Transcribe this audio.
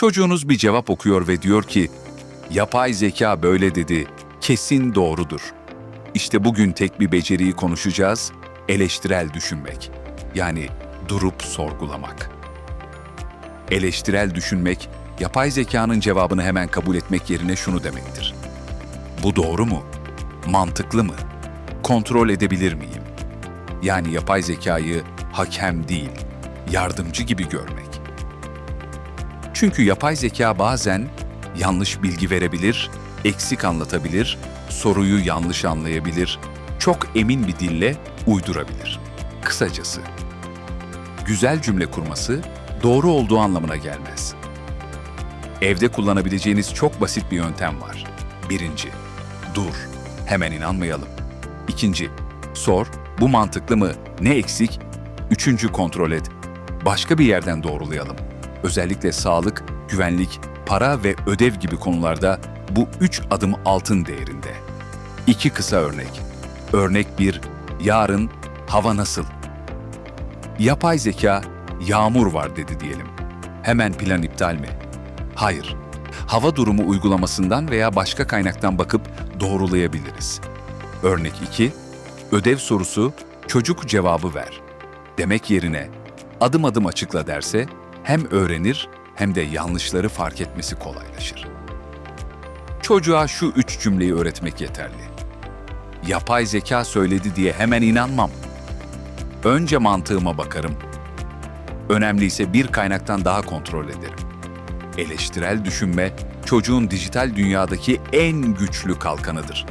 Çocuğunuz bir cevap okuyor ve diyor ki, yapay zeka böyle dedi, kesin doğrudur. İşte bugün tek bir beceriyi konuşacağız, eleştirel düşünmek. Yani durup sorgulamak. Eleştirel düşünmek, yapay zekanın cevabını hemen kabul etmek yerine şunu demektir. Bu doğru mu? Mantıklı mı? Kontrol edebilir miyim? Yani yapay zekayı hakem değil, yardımcı gibi görmek. Çünkü yapay zeka bazen yanlış bilgi verebilir, eksik anlatabilir, soruyu yanlış anlayabilir, çok emin bir dille uydurabilir. Kısacası, güzel cümle kurması doğru olduğu anlamına gelmez. Evde kullanabileceğiniz çok basit bir yöntem var. Birinci, dur, hemen inanmayalım. İkinci, sor, bu mantıklı mı, ne eksik? Üçüncü, kontrol et, başka bir yerden doğrulayalım. Özellikle sağlık, güvenlik, para ve ödev gibi konularda bu üç adım altın değerinde. İki kısa örnek. Örnek bir, yarın hava nasıl? Yapay zeka, yağmur var dedi diyelim. Hemen plan iptal mi? Hayır. Hava durumu uygulamasından veya başka kaynaktan bakıp doğrulayabiliriz. Örnek 2. Ödev sorusu, çocuk cevabı ver. Demek yerine adım adım açıkla derse hem öğrenir hem de yanlışları fark etmesi kolaylaşır. Çocuğa şu üç cümleyi öğretmek yeterli. Yapay zeka söyledi diye hemen inanmam. Önce mantığıma bakarım. Önemliyse bir kaynaktan daha kontrol ederim. Eleştirel düşünme çocuğun dijital dünyadaki en güçlü kalkanıdır.